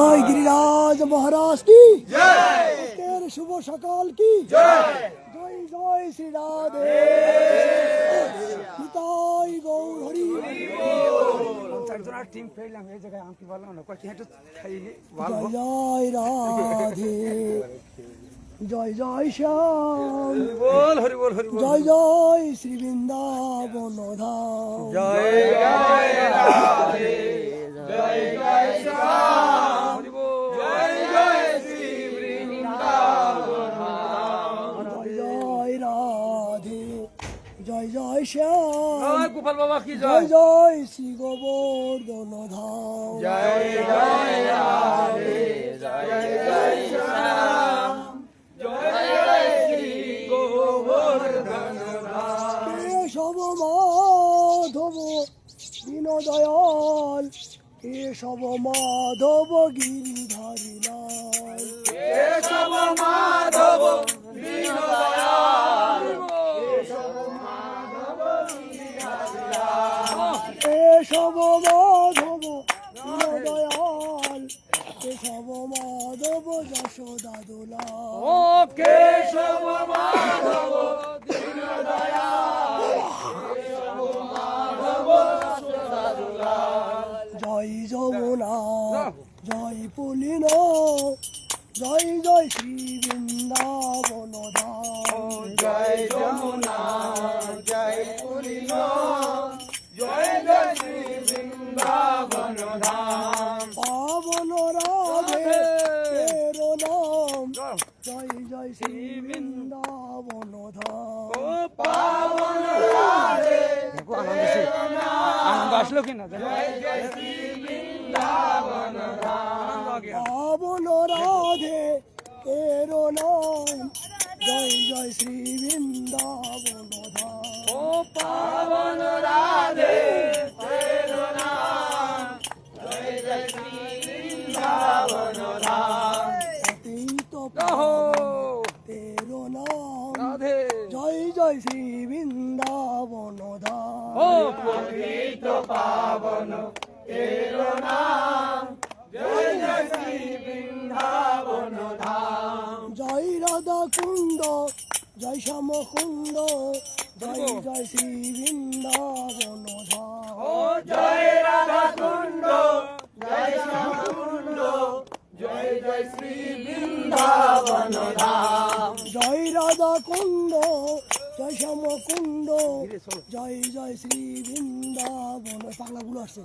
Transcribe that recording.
জয়। গিরিরাজ মহারাজ কি? আজকের শুভ সকাল কি? জয়। জয় শ্রী রাধে। নিতাই গৌর হরি। চারজনের টিম পেলাম এই জায়গায় আমি বললাম না? কয়েকটি হেঁটে খাইনি? জয় জয় রাধে। জয় জয় শ্যাম। বল হরি বল হরি বল। জয় জয় শ্রী বৃন্দাবন ধাম। হরি বল জয় জয় শ্যাম জয় গোপাল বাবা কি জয়? জয় জয় শ্রী গোবর্ধন ধাম জয় জয় জয় জয় শ্যাম। জয় জয় শ্রী গোবর্ধন কেশব মাধব দীনদয়াল। কেশব মাধব গিরিধারী কেশব মাধব দীনদয়াল কেশব মাধব যশোদা দুলাল ও কেশব মাধব জয় যমুনা জয় পুলিন জয় জয় শ্রী বৃন্দাবন। জয় জয় শ্রী বৃন্দাবন ও পাবন রাধে আনন্দ আসলো কিনা জয় জয় শ্রী বৃন্দাবন আগে পাবন রাধে তেরো নাম। জয় জয় শ্রী শ্রী বৃন্দাবন ধাম পাবন নাম। জয় জয় শ্রী বৃন্দাবন ধাম জয় রাধা কুন্দ জয় শ্যাম কুন্দ জয় জয় শ্রী বৃন্দাবন ধাম জয় শ্যাম কুণ্ড। জয় জয় শ্রী বৃন্দাবন। পাগলাগুলো আসছে।